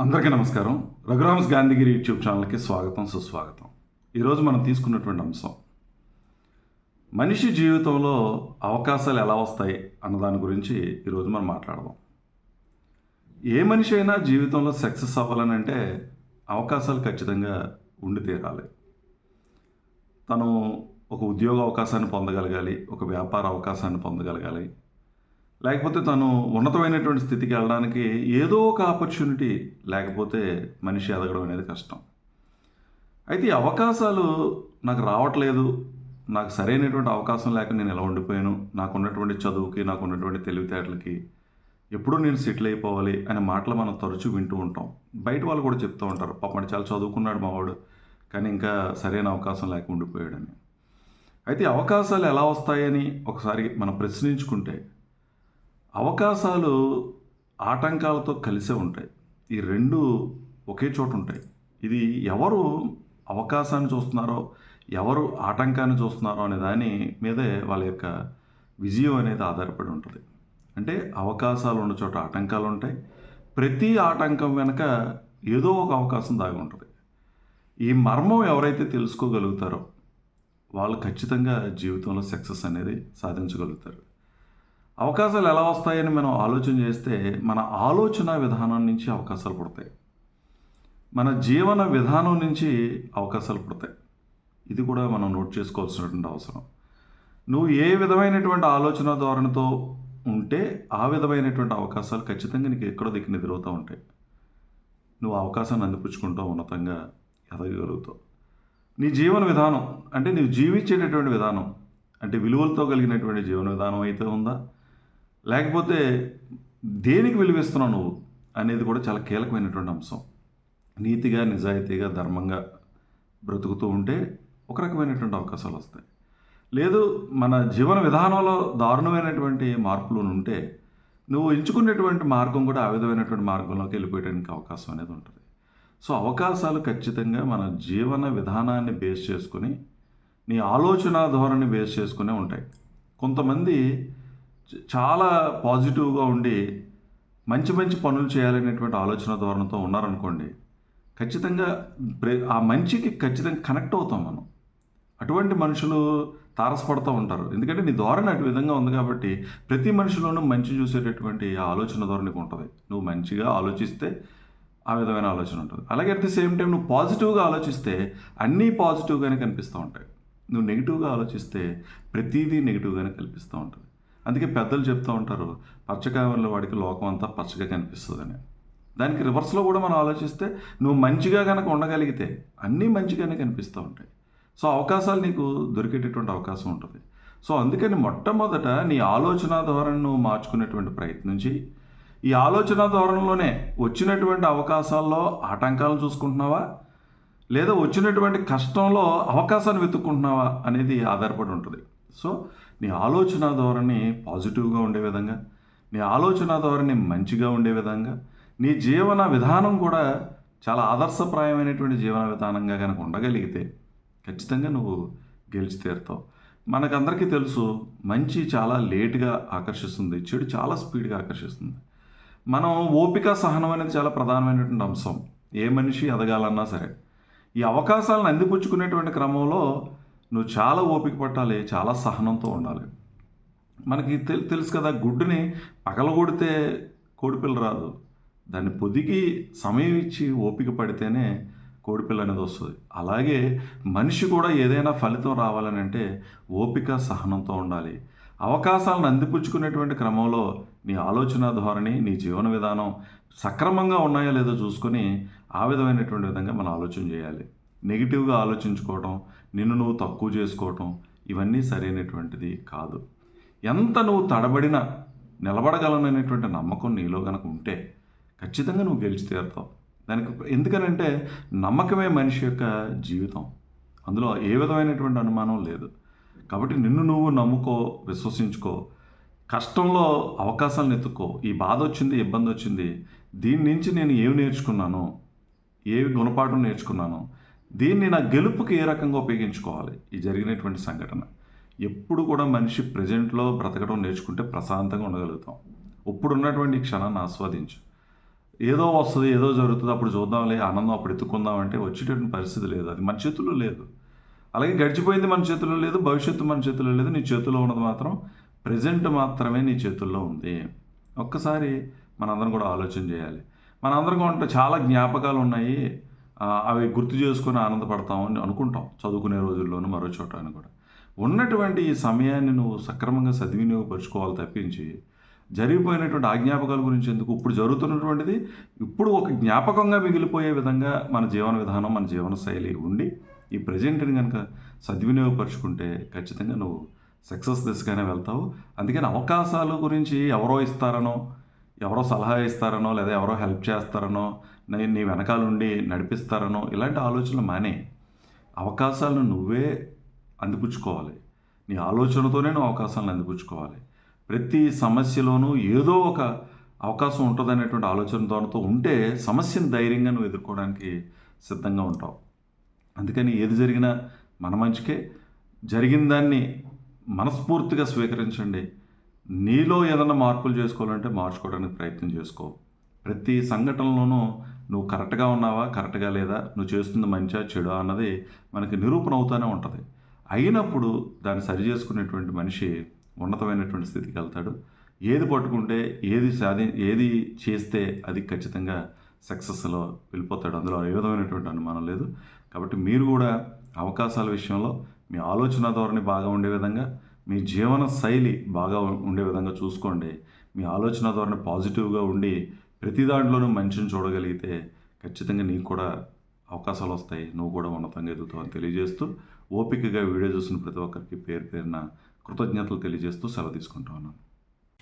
అందరికీ నమస్కారం. రఘురామ్స్ గాంధీగిరి యూట్యూబ్ ఛానల్కి స్వాగతం సుస్వాగతం. ఈరోజు మనం తీసుకున్నటువంటి అంశం మనిషి జీవితంలో అవకాశాలు ఎలా వస్తాయి అన్న దాని గురించి ఈరోజు మనం మాట్లాడదాం. ఏ మనిషి అయినా జీవితంలో సక్సెస్ అవ్వాలని అంటే అవకాశాలు ఖచ్చితంగా ఉండి తీరాలి. తను ఒక ఉద్యోగ అవకాశాన్ని పొందగలగాలి ఒక వ్యాపార అవకాశాన్ని పొందగలగాలి లేకపోతే తను ఉన్నతమైనటువంటి స్థితికి వెళ్ళడానికి ఏదో ఒక ఆపర్చునిటీ లేకపోతే మనిషి ఎదగడం అనేది కష్టం. అయితే ఈ అవకాశాలు నాకు రావట్లేదు. నాకు సరైనటువంటి అవకాశం లేక నేను ఎలా ఉండిపోయాను? నాకు ఉన్నటువంటి చదువుకి నాకు ఉన్నటువంటి తెలివితేటలకి ఎప్పుడూ నేను సెటిల్ అయిపోవాలి అనే మాటలు మనం తరచూ వింటూ ఉంటాం. బయట వాళ్ళు కూడా చెప్తూ ఉంటారు పాపం చాలా చదువుకున్నాడు మావాడు కానీ ఇంకా సరైన అవకాశం లేక ఉండిపోయాడని. అయితే అవకాశాలు ఎలా వస్తాయని ఒకసారి మనం ప్రశ్నించుకుంటే అవకాశాలు ఆటంకాలతో కలిసే ఉంటాయి. ఈ రెండు ఒకే చోట ఉంటాయి. ఇది ఎవరు అవకాశాన్ని చూస్తున్నారో ఎవరు ఆటంకాన్ని చూస్తున్నారో అనే దాని మీదే వాళ్ళ యొక్క విజయం అనేది ఆధారపడి ఉంటుంది. అంటే అవకాశాలు ఉన్న చోట ఆటంకాలు ఉంటాయి. ప్రతి ఆటంకం వెనక ఏదో ఒక అవకాశం దాగి ఉంటుంది. ఈ మర్మం ఎవరైతే తెలుసుకోగలుగుతారో వాళ్ళు ఖచ్చితంగా జీవితంలో సక్సెస్ అనేది సాధించగలుగుతారు. అవకాశాలు ఎలా వస్తాయని మనం ఆలోచన చేస్తే మన ఆలోచన విధానం నుంచి అవకాశాలు పుడతాయి. మన జీవన విధానం నుంచి అవకాశాలు పుడతాయి. ఇది కూడా మనం నోట్ చేసుకోవాల్సినటువంటి అవసరం. నువ్వు ఏ విధమైనటువంటి ఆలోచన ధోరణితో ఉంటే ఆ విధమైనటువంటి అవకాశాలు ఖచ్చితంగా నీకు ఎక్కడో దిక్కు ఎదురవుతూ ఉంటాయి. నువ్వు అవకాశాన్ని అందిపుచ్చుకుంటూ ఉన్నతంగా ఎదగగలుగుతావు. నీ జీవన విధానం అంటే నువ్వు జీవించేటటువంటి విధానం అంటే విలువలతో కలిగినటువంటి జీవన విధానం అయితే ఉందా? లేకపోతే దేనికి విలువిస్తున్నావు నువ్వు అనేది కూడా చాలా కీలకమైనటువంటి అంశం. నీతిగా నిజాయితీగా ధర్మంగా బ్రతుకుతూ ఉంటే ఒక రకమైనటువంటి అవకాశాలు వస్తాయి. లేదు మన జీవన విధానంలో దారుణమైనటువంటి మార్పులు ఉంటే నువ్వు ఎంచుకునేటువంటి మార్గం కూడా ఆ విధమైనటువంటి మార్గంలోకి వెళ్ళిపోయడానికి అవకాశం అనేది ఉంటుంది. సో అవకాశాలు ఖచ్చితంగా మన జీవన విధానాన్ని బేస్ చేసుకుని నీ ఆలోచన ధోరణి బేస్ చేసుకునే ఉంటాయి. కొంతమంది చాలా పాజిటివ్గా ఉండి మంచి మంచి పనులు చేయాలనేటువంటి ఆలోచన ధోరణితో ఉన్నారనుకోండి ఖచ్చితంగా ప్రే- ఆ మంచికి ఖచ్చితంగా కనెక్ట్ అవుతాం మనం. అటువంటి మనుషులు తారసపడుతూ ఉంటారు. ఎందుకంటే నీ ధోరణి అటు విధంగా ఉంది కాబట్టి ప్రతి మనిషిలోనూ మంచి చూసేటటువంటి ఆలోచన ధోరణికి ఉంటుంది. నువ్వు మంచిగా ఆలోచిస్తే ఆ విధమైన ఆలోచన ఉంటుంది. అలాగే అట్ ది సేమ్ టైం నువ్వు పాజిటివ్గా ఆలోచిస్తే అన్నీ పాజిటివ్గానే కనిపిస్తూ ఉంటాయి. నువ్వు నెగిటివ్గా ఆలోచిస్తే ప్రతిదీ నెగిటివ్గానే కనిపిస్తూ ఉంటుంది. అందుకే పెద్దలు చెప్తూ ఉంటారు పచ్చకాయల వాడికి లోకం అంతా పచ్చగా కనిపిస్తుందని. దానికి రివర్స్లో కూడా మనం ఆలోచిస్తే నువ్వు మంచిగా కనుక ఉండగలిగితే అన్నీ మంచిగానే కనిపిస్తూ ఉంటాయి. సో అవకాశాలు నీకు దొరికేటటువంటి అవకాశం ఉంటుంది. సో అందుకని మొట్టమొదట నీ ఆలోచన ధోరణి నువ్వు మార్చుకునేటువంటి ప్రయత్నం చేయి ఈ ఆలోచన ధోరణిలోనే వచ్చినటువంటి అవకాశాల్లో ఆటంకాలను చూసుకుంటున్నావా? లేదా వచ్చినటువంటి కష్టంలో అవకాశాన్ని వెతుక్కుంటున్నావా అనేది ఆధారపడి ఉంటుంది. సో నీ ఆలోచన ధోరణి పాజిటివ్గా ఉండే విధంగా నీ ఆలోచన ధోరణి మంచిగా ఉండే విధంగా నీ జీవన విధానం కూడా చాలా ఆదర్శప్రాయమైనటువంటి జీవన విధానంగా కనుక ఉండగలిగితే ఖచ్చితంగా నువ్వు గెలిచి తీరుతావు. మనకందరికీ తెలుసు మంచి చాలా లేటుగా ఆకర్షిస్తుంది చెడు చాలా స్పీడ్గా ఆకర్షిస్తుంది. మనం ఓపిక సహనం అనేది చాలా ప్రధానమైనటువంటి అంశం. ఏ మనిషి ఎదగాలన్నా సరే ఈ అవకాశాలను అందిపుచ్చుకునేటువంటి క్రమంలో నువ్వు చాలా ఓపిక పట్టాలి చాలా సహనంతో ఉండాలి. మనకి తెల్ తెలుసు కదా గుడ్డుని పగలగొడితే కోడిపిల్ల రాదు. దాన్ని పొదిగి సమయం ఇచ్చి ఓపిక పడితేనే కోడిపిల్ల అనేది వస్తుంది. అలాగే మనిషి కూడా ఏదైనా ఫలితం రావాలని అంటే ఓపిక సహనంతో ఉండాలి. అవకాశాలను అందిపుచ్చుకునేటువంటి క్రమంలో నీ ఆలోచన ధోరణి నీ జీవన విధానం సక్రమంగా ఉన్నాయో లేదో చూసుకొని ఆ విధమైనటువంటి విధంగా మనం ఆలోచన చేయాలి. నెగిటివ్గా ఆలోచించుకోవటం నిన్ను నువ్వు తక్కువ చేసుకోవటం ఇవన్నీ సరైనటువంటిది కాదు. ఎంత నువ్వు తడబడినా నిలబడగలననేటువంటి నమ్మకం నీలో కనుక ఉంటే ఖచ్చితంగా నువ్వు గెలిచి తీరుతావు. దానికి ఎందుకనంటే నమ్మకమే మనిషి యొక్క జీవితం. అందులో ఏ విధమైనటువంటి అనుమానం లేదు. కాబట్టి నిన్ను నువ్వు నమ్ముకో విశ్వసించుకో కష్టంలో అవకాశాలను ఎత్తుకో ఈ బాధ వచ్చింది ఇబ్బంది వచ్చింది దీని నుంచి నేను ఏమి నేర్చుకున్నాను ఏ గుణపాఠం నేర్చుకున్నాను దీన్ని నా గెలుపుకి ఏ రకంగా ఉపయోగించుకోవాలి? ఈ జరిగినటువంటి సంఘటన. ఎప్పుడు కూడా మనిషి ప్రజెంట్లో బ్రతకడం నేర్చుకుంటే ప్రశాంతంగా ఉండగలుగుతాం. ఇప్పుడు ఉన్నటువంటి క్షణాన్ని ఆస్వాదించు. ఏదో వస్తుంది ఏదో జరుగుతుంది అప్పుడు చూద్దాంలే ఆనందం అప్పుడు ఎత్తుకుందాం అంటే వచ్చేటటువంటి పరిస్థితి లేదు. అది మన చేతుల్లో లేదు. అలాగే గడిచిపోయింది మన చేతుల్లో లేదు భవిష్యత్తు మన చేతుల్లో లేదు నీ చేతుల్లో ఉన్నది మాత్రం ప్రజెంట్ మాత్రమే నీ చేతుల్లో ఉంది. ఒక్కసారి మనందరం కూడా ఆలోచన చేయాలి. మనందరం కూడా చాలా జ్ఞాపకాలు ఉన్నాయి. అవి గుర్తు చేసుకొని ఆనందపడతాం అని అనుకుంటాం చదువుకునే రోజుల్లోనూ మరో చోట అని కూడా. ఉన్నటువంటి ఈ సమయాన్ని నువ్వు సక్రమంగా సద్వినియోగపరుచుకోవాలి తప్పించి జరిగిపోయినటువంటి ఆజ్ఞాపకాల గురించి ఎందుకు? ఇప్పుడు జరుగుతున్నటువంటిది ఇప్పుడు ఒక జ్ఞాపకంగా మిగిలిపోయే విధంగా మన జీవన విధానం మన జీవన శైలి ఉండి ఈ ప్రజెంట్ని కనుక సద్వినియోగపరుచుకుంటే ఖచ్చితంగా నువ్వు సక్సెస్ దిశగానే వెళ్తావు. అందుకని అవకాశాల గురించి ఎవరో ఇస్తారనో ఎవరో సలహా ఇస్తారనో లేదా ఎవరో హెల్ప్ చేస్తారనో నీ నీ వెనకాల ఉండి నడిపిస్తారనో ఇలాంటి ఆలోచనలు మానే. అవకాశాలను నువ్వే అందిపుచ్చుకోవాలి. నీ ఆలోచనతోనే నువ్వు అవకాశాలను అందిపుచ్చుకోవాలి. ప్రతి సమస్యలోనూ ఏదో ఒక అవకాశం ఉంటుందనేటువంటి ఆలోచనతో ఉంటే సమస్యను ధైర్యంగా నువ్వు ఎదుర్కోవడానికి సిద్ధంగా ఉంటావు. అందుకని ఏది జరిగినా మన మంచికే. జరిగిన దాన్ని మనస్ఫూర్తిగా స్వీకరించండి. నీలో ఏదైనా మార్పులు చేసుకోవాలంటే మార్చుకోవడానికి ప్రయత్నం చేసుకో. ప్రతి సంఘటనలోనూ నువ్వు కరెక్ట్గా ఉన్నావా కరెక్ట్గా లేదా నువ్వు చేస్తుంది మంచా చెడు అన్నది మనకి నిరూపణ అవుతూనే ఉంటుంది. అయినప్పుడు దాన్ని సరి చేసుకునేటువంటి మనిషి ఉన్నతమైనటువంటి స్థితికి వెళ్తాడు. ఏది పట్టుకుంటే ఏది సాధి ఏది చేస్తే అది ఖచ్చితంగా సక్సెస్లో వెళ్ళిపోతాడు. అందులో ఏ విధమైనటువంటి అనుమానం లేదు. కాబట్టి మీరు కూడా అవకాశాల విషయంలో మీ ఆలోచన ధోరణి బాగా ఉండే విధంగా మీ జీవన శైలి బాగా ఉండే విధంగా చూసుకోండి. మీ ఆలోచన ధోరణి పాజిటివ్గా ఉండి ప్రతి దాంట్లోనూ మంచిని చూడగలిగితే ఖచ్చితంగా నీకు కూడా అవకాశాలు వస్తాయి. నువ్వు కూడా ఉన్నతంగా ఎదుగుతావు అని తెలియజేస్తూ ఓపికగా వీడియో చూసిన ప్రతి ఒక్కరికి పేరు పేరున కృతజ్ఞతలు తెలియజేస్తూ సెలవు తీసుకుంటా ఉన్నాను.